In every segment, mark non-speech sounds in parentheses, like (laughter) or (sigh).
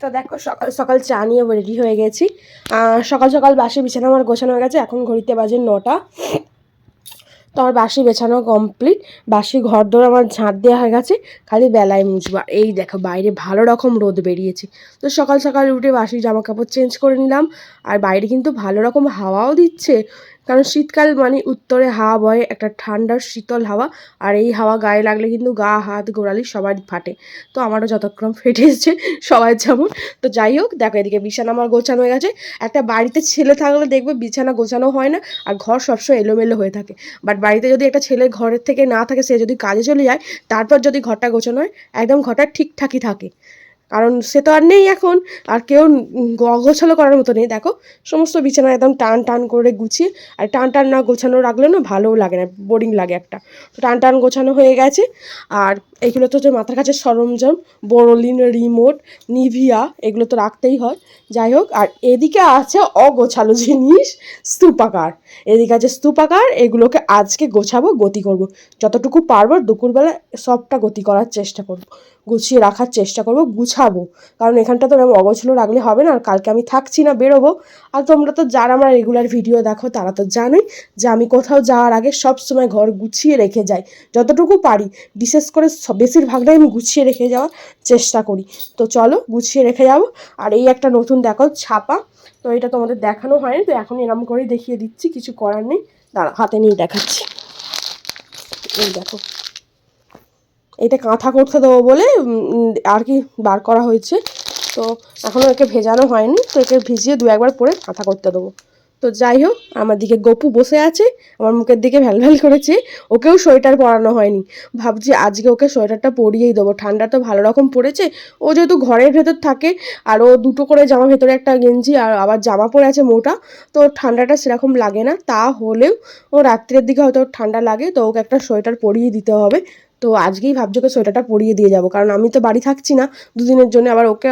তো দেখো, সকাল সকাল চা নিয়ে রেডি হয়ে গেছি। সকাল সকাল বাসি বিছানা আমার গোছানো হয়ে গেছে, এখন ঘড়িতে বাজে নটা। তো আমার বাসি বেছানো কমপ্লিট বাসি ঘর দোর আমার ঝাঁট দেওয়া হয়ে গেছে, খালি বেলায় মুছবো। আর এই দেখো, বাইরে ভালো রকম রোদ বেরিয়েছে। তো সকাল সকাল উঠে বাসি জামা কাপড় চেঞ্জ করে নিলাম, আর বাইরে কিন্তু ভালো রকম হাওয়াও দিচ্ছে। কারণ শীতকাল মানে উত্তরে হাওয়া বয়, একটা ঠান্ডার শীতল হাওয়া। আর এই হাওয়া গায়ে লাগলে কিন্তু গা, হাত, গোড়ালি সবার ফাটে। তো আমারও যতক্ষণ ফেটে এসছে, সবাই যেমন। তো যাই হোক, দেখো এদিকে বিছানা আমার গোছানো হয়ে গেছে। একটা বাড়িতে ছেলে থাকলে দেখবে বিছানা গোছানো হয় না, আর ঘর সবসময় এলোমেলো হয়ে থাকে। বাট বাড়িতে যদি একটা ছেলে ঘরের থেকে না থাকে, সে যদি কাজে চলে যায়, তারপর যদি ঘরটা গোছানো হয়, একদম ঘরটা ঠিকঠাকই থাকে। কারণ সে তো আর নেই এখন। আর কেউ গোছালো করার মতো নেই। দেখো, সমস্ত বিছানা একদম টান টান করে গুছিয়ে, আর টান টান না গোছানো রাখলে না ভালোও লাগে না বোরিং লাগে একটা। তো টান টান গোছানো হয়ে গেছে। আর এইগুলো তো যে মাথার কাছে সরঞ্জাম বোরোলিন রিমোট নিভিয়া এগুলো তো রাখতেই হয়। যাই হোক, আর এদিকে আছে অগোছালো জিনিস স্তূপাকার এদিকে আছে স্তূপাকার এগুলোকে আজকে গোছাবো, গতি করব। যতটুকু পারব, দুপুরবেলা সবটা গতি করার চেষ্টা করব। গুছিয়ে রাখার চেষ্টা করব, গুছাবো। কারণ এখানটা তো এরকম অগোছালো রাখলে হবে না, আর কালকে আমি থাকছি না, বেরোবো। আর তোমরা তো যারা আমার রেগুলার ভিডিও দেখো, তারা তো জানোই যে আমি কোথাও যাওয়ার আগে সব সময় ঘর গুছিয়ে রেখে যাই। যতটুকু পারি, বিশেষ করে বেশিরভাগটাই আমি গুছিয়ে রেখে যাওয়ার চেষ্টা করি। তো চলো, গুছিয়ে রেখে যাব। আর এই একটা নতুন দেখো, ছাপা। তো এটা তোমাদের দেখানো হয়নি, তো এখন এরকম করেই দেখিয়ে দিচ্ছি, কিছু করার নেই। দাঁড়া হাতে নিয়ে দেখাচ্ছি। এই দেখো। এটা কাঁথা করতে দেবো বলে আর কি বার করা হয়েছে। তো এখনও একে ভেজানো হয়নি, তো একে ভিজিয়ে দু একবার পরে কাঁথা করতে দেবো। তো যাই হোক, আমার দিকে গপু বসে আছে, আমার মুখের দিকে ভ্যাল ভ্যাল করেছে, ওকেও সোয়েটার পরানো হয়নি। ভাবছি আজকে ওকে সোয়েটারটা পরিয়েই দেবো, ঠান্ডা তো ভালো রকম পড়েছে, ও যেহেতু ঘরের ভেতর থাকে, আর ও দুটো করে জামা ভেতরে একটা গেঞ্জি আর আবার জামা পরে আছে মোটা, তো ঠান্ডাটা সেরকম লাগে না, তা হলেও ও রাত্রের দিকে হয়তো ঠান্ডা লাগে, তো ওকে একটা সোয়েটার পরিয়ে দিতে হবে। তো আজকেই ভাবছি ওকে সোয়েটারটা পরিয়ে দিয়ে যাব। কারণ আমি তো বাড়ি থাকছি না, দুদিনের জন্য আবার ওকে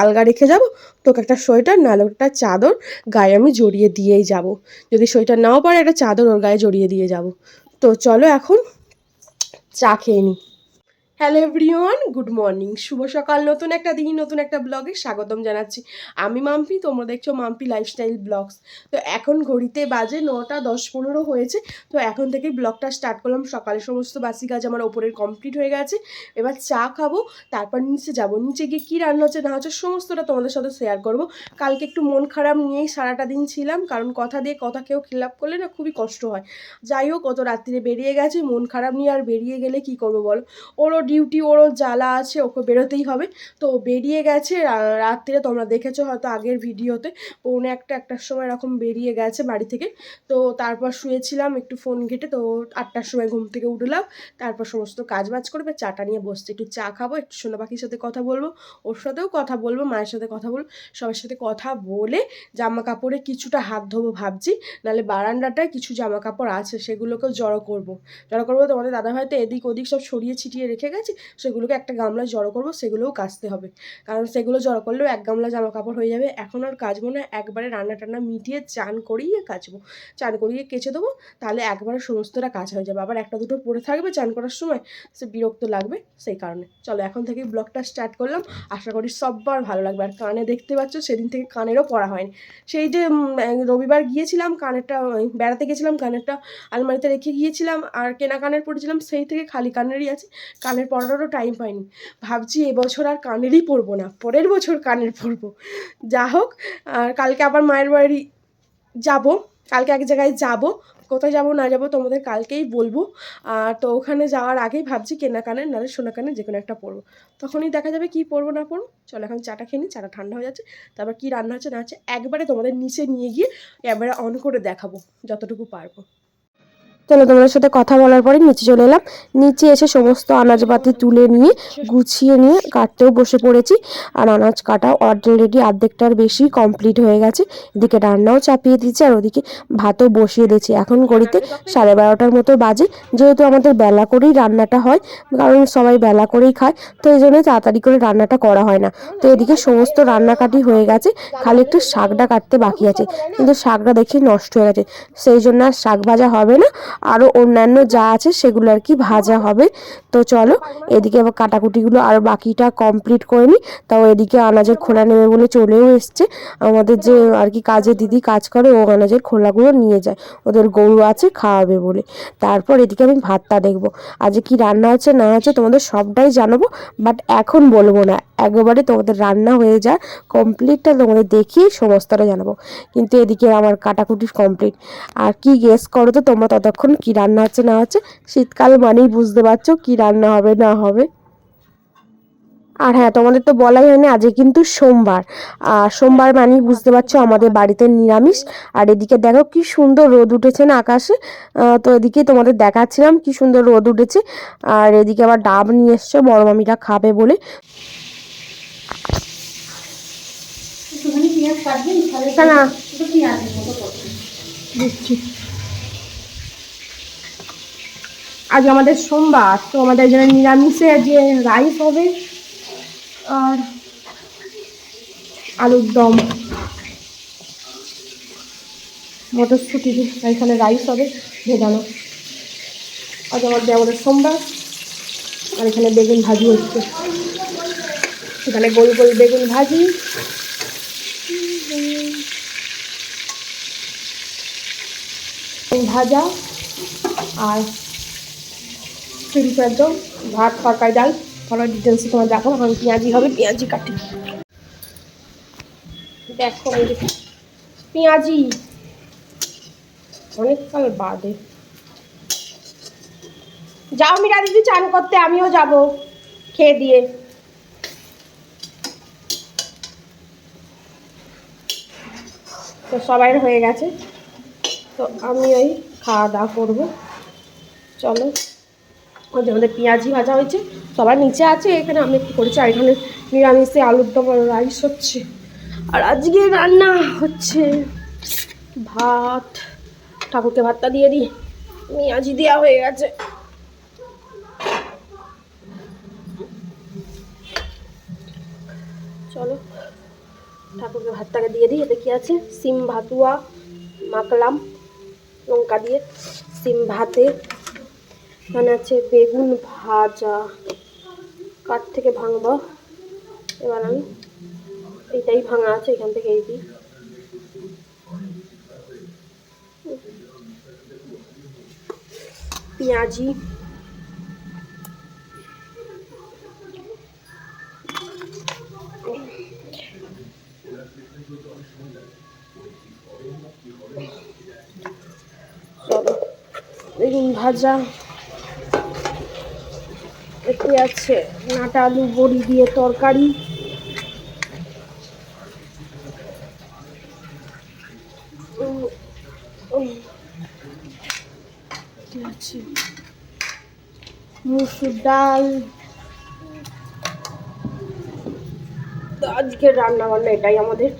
আলগা রেখে যাব। তোকে একটা সোয়েটার, নাহলে একটা চাদর গায়ে আমি জড়িয়ে দিয়েই যাব। যদি সোয়েটার নাও পারে, একটা চাদর ওর গায়ে জড়িয়ে দিয়ে যাব। তো চলো এখন চা খেয়ে নিই হ্যালো এভরিওয়ান গুড মর্নিং শুভ সকাল। নতুন একটা দিন, নতুন একটা ব্লগে স্বাগতম জানাচ্ছি। আমি মাম্পি, তোমরা দেখছ মাম্পি লাইফস্টাইল ব্লগস তো এখন ঘড়িতে বাজে নটা দশ পনেরো হয়েছে। তো এখন থেকে ব্লগটা স্টার্ট করলাম। সকালে সমস্ত বাসি কাজ আমার ওপরের কমপ্লিট হয়ে গেছে। এবার চা খাব, তারপর নিচে যাব। নিচে গিয়ে কী রান্না হচ্ছে, না হচ্ছে, সমস্তটা তোমাদের সাথে শেয়ার করব। কালকে একটু মন খারাপ নিয়েই সারাটা দিন ছিলাম। কারণ কথা দিয়ে কথা কেউ খিলাপ করলে না খুবই কষ্ট হয়। যাই হোক, অত রাত্রিরে বেরিয়ে গেছে। মন খারাপ নিয়ে আর বেরিয়ে গেলে কি করব বলো? ওরও ডিউটি ওরও জ্বালা আছে, ওকে বেরোতেই হবে। তো বেরিয়ে গেছে রাত্রে তোমরা দেখেছ হয়তো আগের ভিডিওতে, পৌনে একটা, একটার সময় এরকম বেরিয়ে গেছে বাড়ি থেকে। তো তারপর শুয়েছিলাম একটু ফোন ঘেটে, তো আটটার সময় ঘুম থেকে উঠলাম, তারপর সমস্ত কাজ বাজ করবে চাটা নিয়ে বসতে একটু চা খাব, একটু সোনা পাখির সাথে কথা বলব, ওর সাথেও কথা বলব, মায়ের সাথে কথা বলব, সবার সাথে কথা বলে জামা কাপড়ে কিছুটা হাত ধোবো ভাবছি, নাহলে বারান্দাটায় কিছু জামা কাপড় আছে, সেগুলোকেও জড়ো করব। জড়ো করব তোমাদের দাদা হয়তো এদিক ওদিক সব ছড়িয়ে ছিটিয়ে রেখে গেছে। সেগুলোকে একটা গামলা জড়ো করব, সেগুলোও কাচতে হবে। কারণ সেগুলো জড়ো করলেও এক গামলা জামা কাপড় হয়ে যাবে। এখন আর কাচবো না, একবারে রান্না টান্না মিটিয়ে চান করিয়ে কাচবো। চান করিয়ে কেচে দেবো, তাহলে একবারে সমস্তটা কাজ হয়ে যাবে। আবার একটা দুটো পড়ে থাকবে চান করার সময়, সে বিরক্ত লাগবে সেই কারণে। চলো, এখন থেকে ব্লগটা স্টার্ট করলাম। আশা করি সববার ভালো লাগবে। আর কানে দেখতে পাচ্ছ, সেদিন থেকে কানেরও পড়া হয়নি। সেই যে রবিবার গিয়েছিলাম, কানেরটা বেড়াতে গেছিলাম, কানেরটা আলমারিতে রেখে গিয়েছিলাম। আর কেনা কানের পড়েছিলাম, সেই থেকে খালি কানেরই আছে। কানের পড়ারও টাইম পাইনি। ভাবছি এবছর আর কানেরই পরবো না, পরের বছর কানের পরবো। যা হোক, আর কালকে আবার মায়ের বাড়ি যাব, কালকে এক জায়গায় যাব, কোথায় যাব না যাব তোমাদের কালকেই বলব। আর তো ওখানে যাওয়ার আগেই ভাবছি কেনা কানের নাহলে সোনা কানের যে কোনো একটা পরবো। তখনই দেখা যাবে কি পরবো না পরবো। চলো এখন চাটা খেয়ে নিই চাটা ঠান্ডা হয়ে যাচ্ছে। তারপর কি রান্না হচ্ছে না হচ্ছে, একবারে তোমাদের নিচে নিয়ে গিয়ে ক্যামেরা অন করে দেখাবো, যতটুকু পারব। চলো তোমাদের সাথে কথা বলার পরে নিচে চলে এলাম। নিচে এসে সমস্ত আনাজপাতি তুলে নিয়ে, গুছিয়ে নিয়ে কাটতেও বসে পড়েছি। আর আনাজ কাটা অলরেডি অর্ধেকটার বেশি কমপ্লিট হয়ে গেছে। এদিকে রান্নাও চাপিয়ে দিয়েছি আর ওদিকে ভাতও বসিয়ে দিয়েছি। এখন গড়িতে সাড়ে বারোটার মতো বাজে। যেহেতু আমাদের বেলা করেই রান্নাটা হয়, কারণ সবাই বেলা করেই খায়, তো এই জন্য তাড়াতাড়ি করে রান্নাটা করা হয় না। তো এদিকে সমস্ত রান্নাকাটি হয়ে গেছে। খালি একটু শাকটা কাটতে বাকি আছে। কিন্তু শাকটা দেখি নষ্ট হয়ে গেছে। সেই জন্য আর শাক ভাজা হবে না। আরও অন্যান্য যা আছে সেগুলো আর কি ভাজা হবে। তো চলো, এদিকে আবার কাটাকুটিগুলো আর বাকিটা কমপ্লিট করে নিই তাও এদিকে আনাজের খোলা নেবে বলে চলেও এসছে। আমাদের যে আর কি কাজে দিদি কাজ করে, ও আনাজের খোলাগুলো নিয়ে যায়। ওদের গরু আছে, খাওয়াবে বলে। তারপর এদিকে আমি ভাতটা দেখব। আজকে কি রান্না হচ্ছে না হচ্ছে তোমাদের সবটাই জানাব বাট এখন বলব না। একবারে তোমাদের রান্না হয়ে যায় কমপ্লিটটা তোমাদের দেখিয়ে সমস্তটা জানাব। কিন্তু এদিকে আমার কাটাকুটি কমপ্লিট আর কি গেস করো তো তোমরা ততক্ষণ কি রান্না হচ্ছে না হচ্ছে শীতকাল মানেই বুঝতে পারছ কি রান্না হবে না হবে। আর হ্যাঁ তোমাদের তো বলাই হয়নি আজকে কিন্তু সোমবার। আর সোমবার মানেই বুঝতে পারছ আমাদের বাড়িতে নিরামিষ। আর এদিকে দেখো কি সুন্দর রোদ উঠেছে না আকাশে। তো এদিকে তোমাদের দেখাচ্ছিলাম কি সুন্দর রোদ উঠেছে। আর এদিকে আবার ডাব নিয়ে এসছে বড় মামিরা খাবে বলে। না, না। একটু পেঁয়াজের মতো করবেন দিচ্ছি আজ আমাদের সোমবার, তো আমাদের জন্য নিরামিষে যে রাইস হবে আর আলুর দম। মটরশুটি এখানে রাইস হবে ভেজানো। আজ আমাদের আমাদের সোমবার, আর এখানে বেগুন ভাজি হচ্ছে। এখানে গোল গোল বেগুন ভাজি। ভাজা আর সিম্পল একদম ভাত, তরকারি, ডাল। ভালো ডিটেলসে তোমার দেখো এখন পেঁয়াজি হবে, পেঁয়াজি কাটি। দেখো পেঁয়াজি। অনেককাল বাদে। যাও মিরা দিদি, চান করতে, আমিও যাব। খেয়ে দিয়ে। তো সবাই হয়ে গেছে। তো আমি ওই খাওয়া দাওয়া করব। চলো। যে আমাদের পেঁয়াজি ভাজা হয়েছে, সবার নিচে আছে, এখানে আমি একটু করেছি, আর এখানে নিরামিষে আলুর দম রাইস হচ্ছে। আর আজকে রান্না হচ্ছে ভাত, ঠাকুরকে ভাতটা দিয়ে দিই, পেঁয়াজি দেওয়া হয়ে গেছে। চলো, ঠাকুরকে ভাতটাকে দিয়ে দিই এতে কি আছে? সিম ভাতুয়া, মাখলাম, লঙ্কা দিয়ে, সিম ভাতে এখানে আছে বেগুন ভাজা। কাঠ থেকে ভাঙবো। এবার আমি এইটাই ভাঙা আছে, এখান থেকে এই দিই। পেঁয়াজি। বেগুন ভাজা। এতে আছে। নাটা আলু, বড়ি দিয়ে তরকারি। মুসুর ডাল। তো আজকের রান্না বান্না এটাই আমাদের।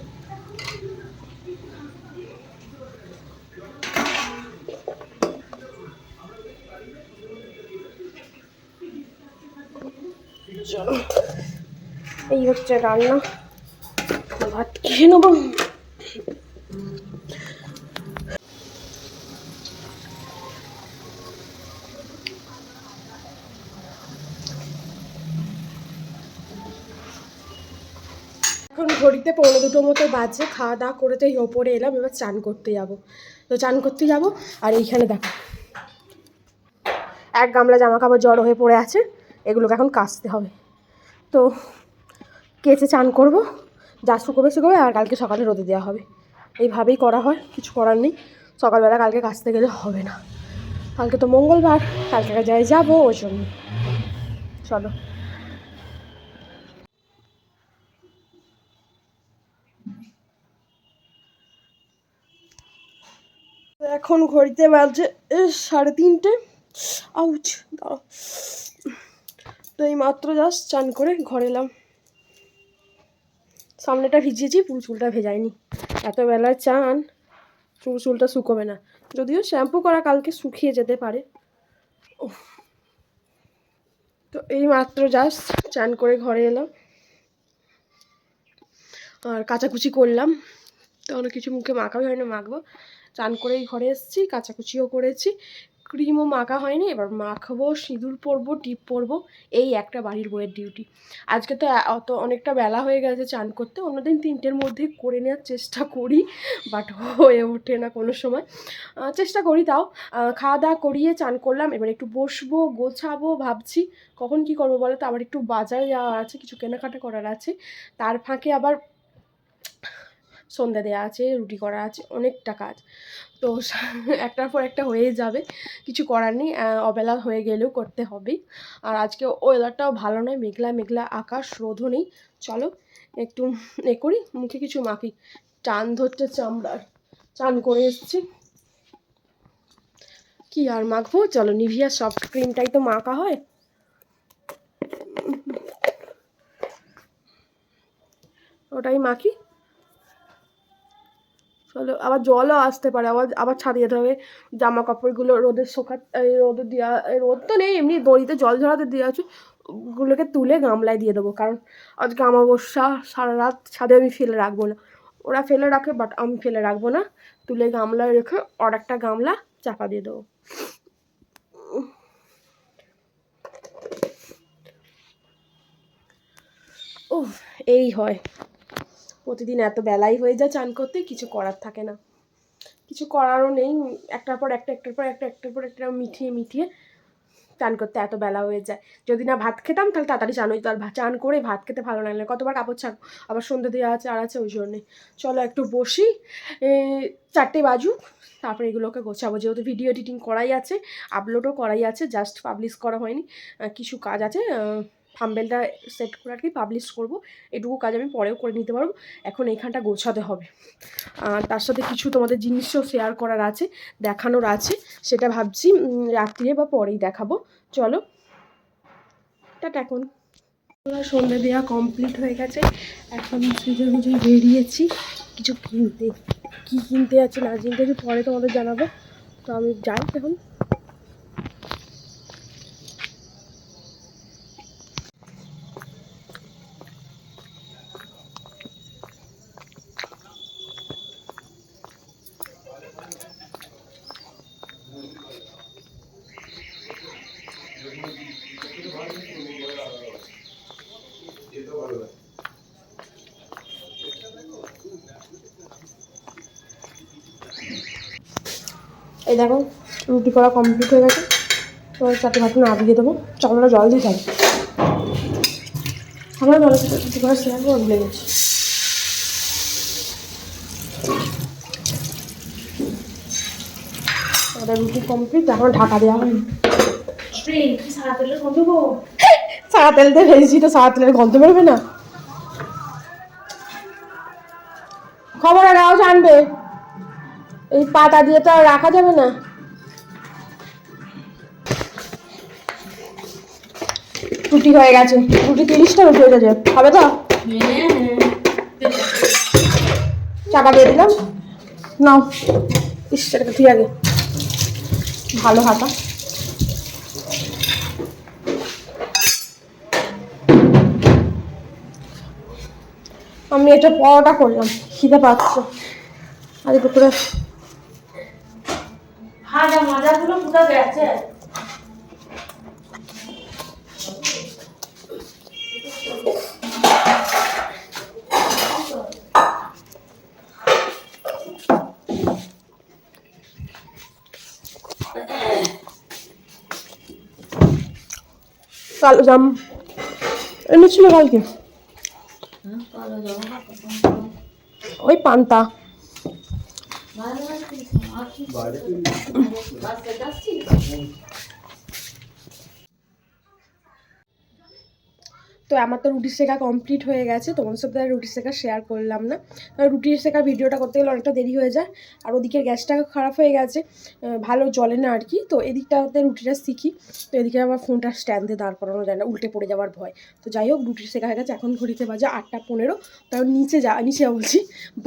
এই হচ্ছে রান্না। ভাত খেয়ে নেব। এখন ঘড়িতে পৌনে দুটো মতো বাজে, খাওয়া দাওয়া করে তো এই ওপরে এলাম, এবার চান করতে যাব। তো চান করতে যাব, আর এইখানে দেখো। এক গামলা জামা কাপড় জড়ো হয়ে পড়ে আছে, এগুলোকে এখন কাচতে হবে। তো কেচে চান করব, যা শুকোবে শুকোবে আর কালকে সকালে রোদে দেওয়া হবে। এইভাবেই করা হয়, কিছু করার নেই। সকালবেলা কালকে কাচতে গেলে হবে না। কালকে তো মঙ্গলবার, কালকে যাই যাব, ওই জন্য। চলো। এখন ঘড়িতে বাজে সাড়ে তিনটে। আউচ, দাঁড়াও। তো এই মাত্র জাস্ট চান করে ঘরে এলাম। সামনেটা ভিজিয়েছি, পুরো চুলটা ভেজাইনি এত বেলায় চান, পুরো চুলটা শুকোবে না। যদিও শ্যাম্পু করা কালকে শুকিয়ে যেতে পারে। তো এই মাত্র জাস্ট চান করে ঘরে এলাম। আর কাচাকুচি করলাম। তো অনেক কিছু মুখে মাখাবে হয় না মাখবো। চান করেই ঘরে এসেছি, কাচাকুচিও করেছি। ক্রিমও মাখা হয়নি, এবার মাখবো, সিঁদুর পরবো, টিপ পরবো, এই একটা বাড়ির বইয়ের ডিউটি আজকে তো অত অনেকটা বেলা হয়ে গেছে চান করতে, অন্যদিন তিনটের মধ্যে করে নেওয়ার চেষ্টা করি বাট হয়ে ওঠে না কোনো সময়। চেষ্টা করি তাও। খাওয়া দাওয়া করিয়ে চান করলাম, এবার একটু বসবো, গোছাবো, ভাবছি কখন কি করব বলো তো, আবার একটু বাজারে যাওয়ার আছে, কিছু কেনাকাটা করার আছে, তার ফাঁকে আবার সন্ধ্যা দেওয়া আছে, রুটি করা আছে, অনেকটা কাজ। তো (laughs) একটার পর একটা হয়ে যাবে। কিছু করার নেই অবেলা হয়ে গেলেও করতে হবে। আর আজকে ওয়েদারটাও ভালো নয়, মেঘলা মেঘলা আকাশ, রোদও নেই। চলো, একটু এ করি, মুখে কিছু মাখি। টান ধরতে চামড়ার। চান করে এসছি। কি আর মাখবো? চলো, নিভিয়া সফট ক্রিমটাই তো মাখা হয়। ওটাই মাখি। চলো আবার জলও আসতে পারে, আবার আবার ছাদে যেতে হবে। জামা কাপড়গুলো রোদে শোকা, এই রোদে দেওয়া রোদ তো নেই, এমনি দড়িতে জল ঝরাতে দেওয়া আছে। ওগুলোকে তুলে গামলায় দিয়ে দেবো, কারণ আজকে অমাবস্যা, সারা রাত ছাদে আমি ফেলে রাখব না। ওরা ফেলে রাখে বাট আমি ফেলে রাখব না। তুলে গামলায় রেখে আর একটা গামলা চাপা দিয়ে দেবো। ও এই হয়। প্রতিদিন এত বেলাই হয়ে যায় চান করতে, কিছু করার থাকে না। কিছু করারও নেই, একটার পর একটা, একটার পর একটা, একটার পর একটা মিঠিয়ে মিঠিয়ে চান করতে এত বেলা হয়ে যায়। যদি না ভাত খেতাম, তাহলে তাড়াতাড়ি চান হইতো। আর চান করে ভাত খেতে ভালো লাগলে কতবার কাপড় ছাড় আবার সন্ধ্যে দেওয়া আছে, আর আছে ওই জন্যে। চলো একটু বসি চারটে বাজুক, তারপরে এগুলোকে গোছাবো। যেহেতু ভিডিও এডিটিং করাই আছে, আপলোডও করাই আছে, জাস্ট পাবলিশ করা হয়নি। কিছু কাজ আছে থাম্বেলটা সেট করে আর কি পাবলিশ করব। এটুকু কাজ আমি পরেও করে নিতে পারব। এখন এইখানটা গোছাতে হবে। আর তার সাথে কিছু তোমাদের জিনিসও শেয়ার করার আছে, দেখানোর আছে। সেটা ভাবছি রাত্রিরে বা পরেই দেখাবো। চলো। টাটা এখন। সন্ধ্যে দেওয়া কমপ্লিট হয়ে গেছে। এখন সুযোগ বুঝে বেরিয়েছি। কিছু কিনতে, কী কিনতে আছে না কিনতে পরে তোমাদের জানাব। তো আমি যাই এখন। এই দেখো, রুটি করা কমপ্লিট হয়ে গেছে। তো চারটে ভাত নামিয়ে দেবো। চামড়া জল দিয়ে যাবে আমরা সাথে রুটি করা করে ভুলে গেছি। আমাদের রুটি কমপ্লিট এখন ঢাকা দেওয়া হয়নি সারা তেল দিয়ে ভেজেছি তো, সাদা তেলের গন্ধ বেরোবে না। খবর রাও জানবে এই পাতা দিয়ে তো আর রাখা যাবে না। রুটি হয়ে গেছে। রুটি তিরিশটা রুটি হয়ে গেছে। হবে তো? চাপা দিয়ে দিলাম। নাও। ইস ঠিক আগে। ভালো হাতা। আমি এটা পরোটা করলাম। খিদে পাচ্ছে। আজ দুপুরে ভাজা মাজাগুলো পুরো গেছে কালো জাম। এনেছিল কালকে। ওই পান্তা। Vai, vai, vai. é da তো আমার তো রুটি শেখা কমপ্লিট হয়ে গেছে, তোমাদের সাথে রুটি শেখা শেয়ার করলাম না। রুটি শেখা ভিডিওটা করতে গেলে অনেকটা দেরি হয়ে যায়, আর ওদিকের গ্যাসটা খারাপ হয়ে গেছে ভালো জলে না আর কি। তো এদিকটাতে রুটিটা শিখি, তো এদিকে আমার ফোনটা স্ট্যান্ডে দাঁড় করানো যায় না, উল্টে পড়ে যাওয়ার ভয়। তো যাই হোক রুটি শেখা হয়ে গেছে, এখন ঘড়িতে বাজে আটটা পনেরো তাও নিচে যা, নিচে বলছি,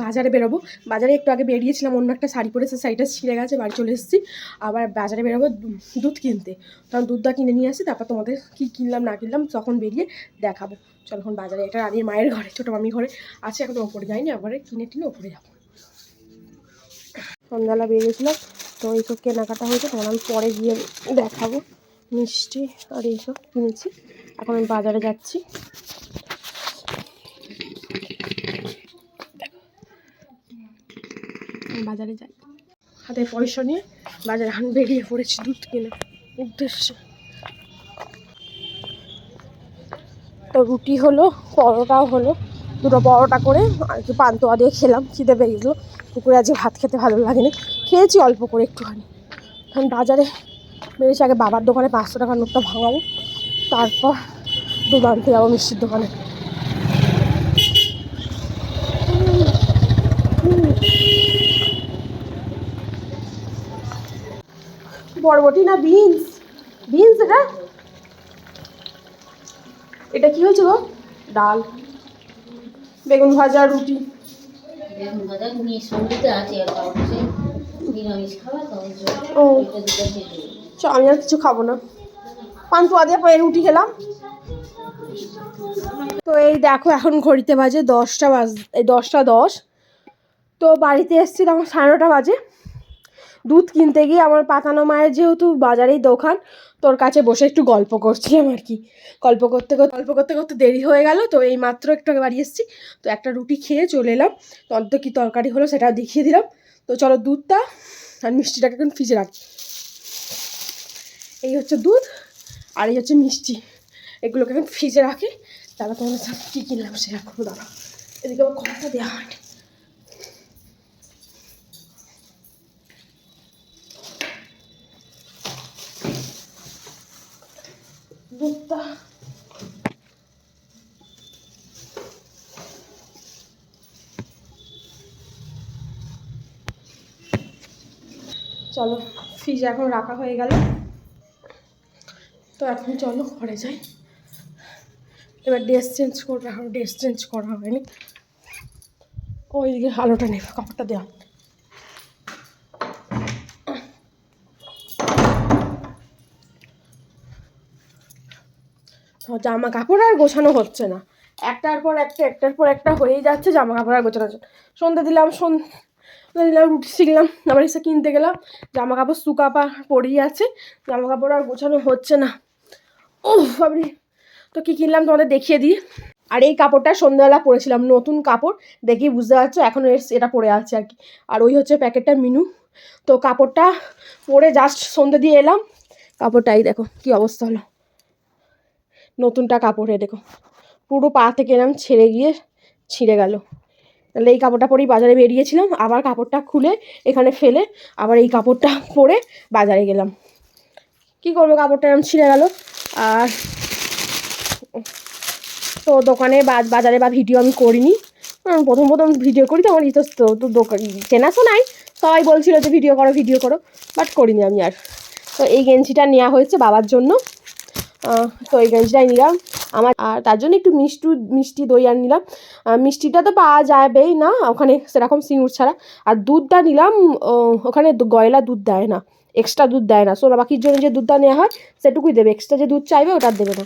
বাজারে বেরোবো। বাজারে একটু আগে বেরিয়েছিলাম, অন্য একটা শাড়ি পরে সে শাড়িটা ছিঁড়ে গেছে, বাড়ি চলে এসেছি। আবার বাজারে বেরোবো দুধ কিনতে। তখন দুধটা কিনে নিয়ে আসি, তারপর তোমাদের কী কিনলাম, না কিনলাম, তখন বেরিয়ে দেখাবো। চল এখন বাজারে, এটা রানীর মায়ের ঘরে, ছোটো মামির ঘরে। আছে এখন ওপরে, যাইনি একবারে কিনে টিনে ওপরে যাব। সন্ধ্যাবেলা বেরিয়েছিলাম তো এইসব কেনাকাটা হয়েছে, তখন আমি পরে গিয়ে দেখাবো। মিষ্টি আর এইসব কিনেছি। এখন আমি বাজারে যাচ্ছি। বাজারে যাই। হাতে পয়সা নিয়ে বাজারে এখন বেরিয়ে পড়েছি দুধ কিনে। উদ্দেশ্যে। তো রুটি হলো, পরোটাও হলো। দুটো পরোটা করে আর কি পান্তোয়া দিয়ে খেলাম, খিদে পেয়ে গেছিল। দুপুরে আজকে ভাত খেতে ভালো লাগেনি। খেয়েছি অল্প করে একটুখানি। এখন বাজারে বেরিয়েছি, আগে বাবার দোকানে পাঁচশো টাকার নোটটা ভাঙাবো। তারপর দুধ আনতে যাব মিষ্টির দোকানে। বরবটি না বিনস? বিনস এটা? এটা কি হয়েছে গো? ডাল। বেগুন ভাজা রুটি। বেগুন ভাজা নিয়ে সবজিতে আছে আর নিরামিষ খাওয়া তো ও। এটা দুটো দিয়ে দেবো। চ আমি আর কিছু খাব না। পান্তুয়া দিয়ে পরে রুটি খেলাম। তো এই দেখো এখন ঘড়িতে বাজে দশটা বাজ এই দশটা দশ। তো বাড়িতে এসেছি তখন সাড়ে নটা বাজে। দুধ কিনতে গিয়ে আমার পাতানো মায়ের যেহেতু বাজারেই দোকান তোর কাছে বসে একটু গল্প করছিলাম আর কি। গল্প করতে করতে, গল্প করতে করতে দেরি হয়ে গেল, তো এই মাত্র একটু বাড়ি এসেছি, তো একটা রুটি খেয়ে চলে এলাম। তো কী তরকারি হলো সেটাও দেখিয়ে দিলাম। তো চলো দুধটা আর মিষ্টিটাকে এখন ফ্রিজে রাখি। এই হচ্ছে দুধ আর এই হচ্ছে মিষ্টি। এগুলোকে এখন ফ্রিজে রাখি। তারপর তোমাদের সাথে কী কিনলাম সে এখন দাঁড়া এদিকে আবার কথা দেওয়া হয়নি। দুধটা চলো ফ্রিজ এখন রাখা হয়ে গেল। তো এখন চলো, ঘরে যাই। এবার ড্রেস চেঞ্জ করবে, এখন ড্রেস চেঞ্জ করা হয়নি। ওইদিকে আলোটা নেবে, কাপড়টা দেওয়া। জামা কাপড় আর গোছানো হচ্ছে না। একটার পর একটা, একটার পর একটা হয়েই যাচ্ছে জামা কাপড় আর গোছানো। সন্ধ্যে দিলাম সন্ধ্যে দিলাম, রুটি শিখলাম, আবার এসে কিনতে গেলাম। জামা কাপড় সুকাপা পরেই আছে জামা কাপড় আর গোছানো হচ্ছে না। ও বাবরি তো কী কিনলাম তোমাদের দেখিয়ে দিই। আর এই কাপড়টা সন্ধ্যাবেলা পরেছিলাম, নতুন কাপড়। দেখেই বুঝতে পারছ এখন এটা পরে আছে আর কি। আর ওই হচ্ছে প্যাকেটটা মিনু। তো কাপড়টা পরে জাস্ট সন্ধ্যে দিয়ে এলাম। কাপড়টাই দেখো, কি অবস্থা হলো। নতুনটা কাপড়ে দেখো। পুরো পা থেকে এরম ছেড়ে গিয়ে ছিঁড়ে গেল। তাহলে এই কাপড়টা পরেই বাজারে বেরিয়েছিলাম, আবার কাপড়টা খুলে এখানে ফেলে আবার এই কাপড়টা পরে বাজারে গেলাম। কি করব, কাপড়টা এরম ছিঁড়ে গেল। আর তো দোকানে বা বাজারে বা ভিডিও আমি করিনি। প্রথম প্রথম ভিডিও করি তো আমার ইতস্ত তো দোকান চেনা তো নাই। সবাই বলছিল যে ভিডিও করো ভিডিও করো বাট করিনি আমি আর। তো এই গেঞ্জিটা নেওয়া হয়েছে বাবার জন্য। তো এই গেঞ্জিটাই নিলাম। আমার আর তার জন্য একটু মিষ্টি মিষ্টি দই আর নিলাম। মিষ্টিটা তো পাওয়া যাবেই না, ওখানে সেরকম সিঙ্গুর ছাড়া। আর দুধটা নিলাম ওখানে গয়লা দুধ দেয় না এক্সট্রা দুধ দেয় না। সোনা বাকির জন্য যে দুধটা নেওয়া হয়, সেটুকুই দেবে। এক্সট্রা যে দুধ চাইবে, ওটা দেবে না।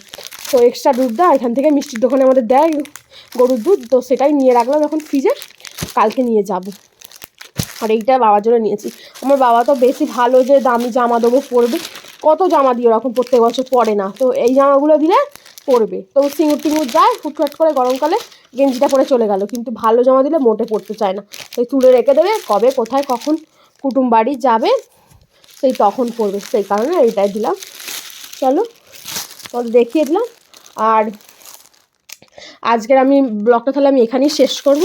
তো এক্সট্রা দুধটা এখান থেকে মিষ্টির দোকানে আমাদের দেয় গরুর দুধ। তো সেটাই নিয়ে রাখলাম এখন ফ্রিজে কালকে নিয়ে যাব। আর এইটা বাবার জন্য নিয়েছি। আমার বাবা তো বেশি ভালো যে দামি জামা দেবো পরবে। কত জামা দিয়ে ওরকম প্রত্যেক বছর পরে না। তো এই জামাগুলো দিলে পরবে। তো সিঙুর টিঙ্গুর যায় ফুটফাট করে গরমকালে গেঞ্জিটা পরে চলে গেল। কিন্তু ভালো জামা দিলে মোটে পড়তে চায় না। সেই তুলে রেখে দেবে, কবে, কোথায়, কখন, কুটুম বাড়ি যাবে, সেই তখন পরবে। সেই কারণে এইটাই দিলাম। চলো তোমাদের দেখিয়ে দিলাম। আর আজকের আমি ব্লগটা তাহলে আমি এখানেই শেষ করব।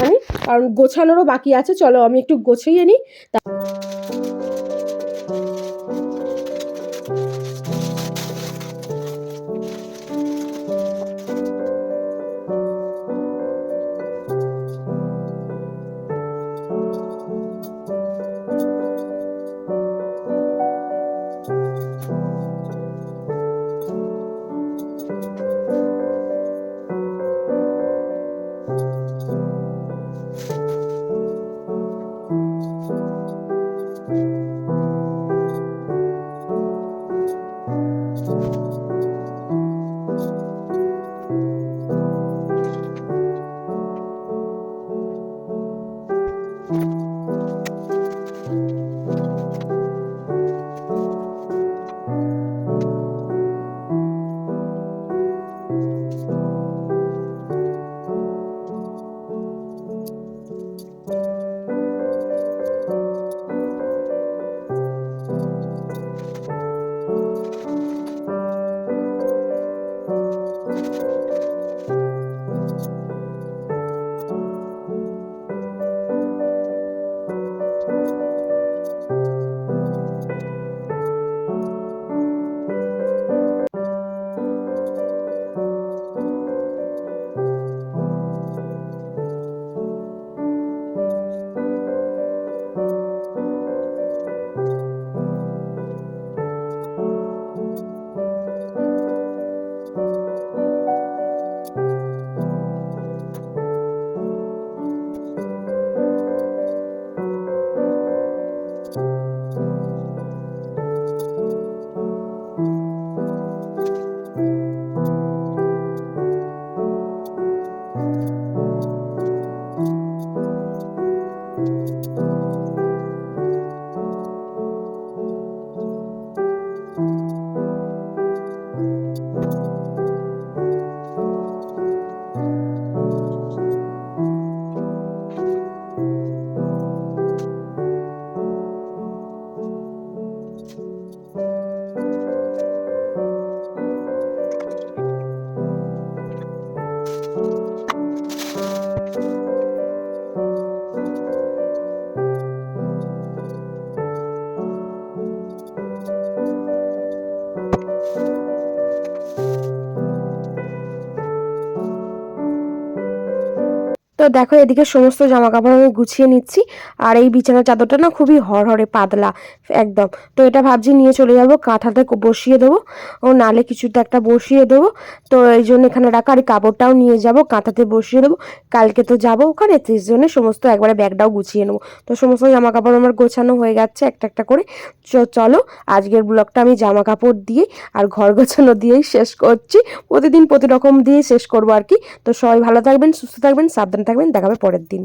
আমি, কারণ গোছানোরও বাকি আছে। চলো আমি একটু গোছিয়ে নিই। তো দেখো, এদিকে সমস্ত জামা কাপড় আমি গুছিয়ে নিচ্ছি। আর এই বিছানার চাদরটা না খুবই হরহরে পাতলা, একদম। তো এটা ভাবছি নিয়ে চলে যাব কাঁথাতে বসিয়ে দেবো। ও নালে কিছুতে একটা বসিয়ে দেবো। তো এই জন্য এখানে রাখা, আর কাপড়টাও নিয়ে যাব, কাঁথাতে বসিয়ে দেবো। কালকে তো যাব ওখানে, তো এই জন্য সমস্ত একবারে ব্যাগটাও গুছিয়ে নেব। তো সমস্ত জামা কাপড় আমার গোছানো হয়ে যাচ্ছে একটা একটা করে। চলো, আজকের ব্লগটা আমি জামা কাপড় দিয়ে আর ঘর গোছানো দিয়েই শেষ করছি। প্রতিদিন প্রতি রকম দিয়েই শেষ করব আর কি। তো সবাই ভালো থাকবেন, সুস্থ থাকবেন, সাবধান থাকবেন দেখাবে পরের দিন।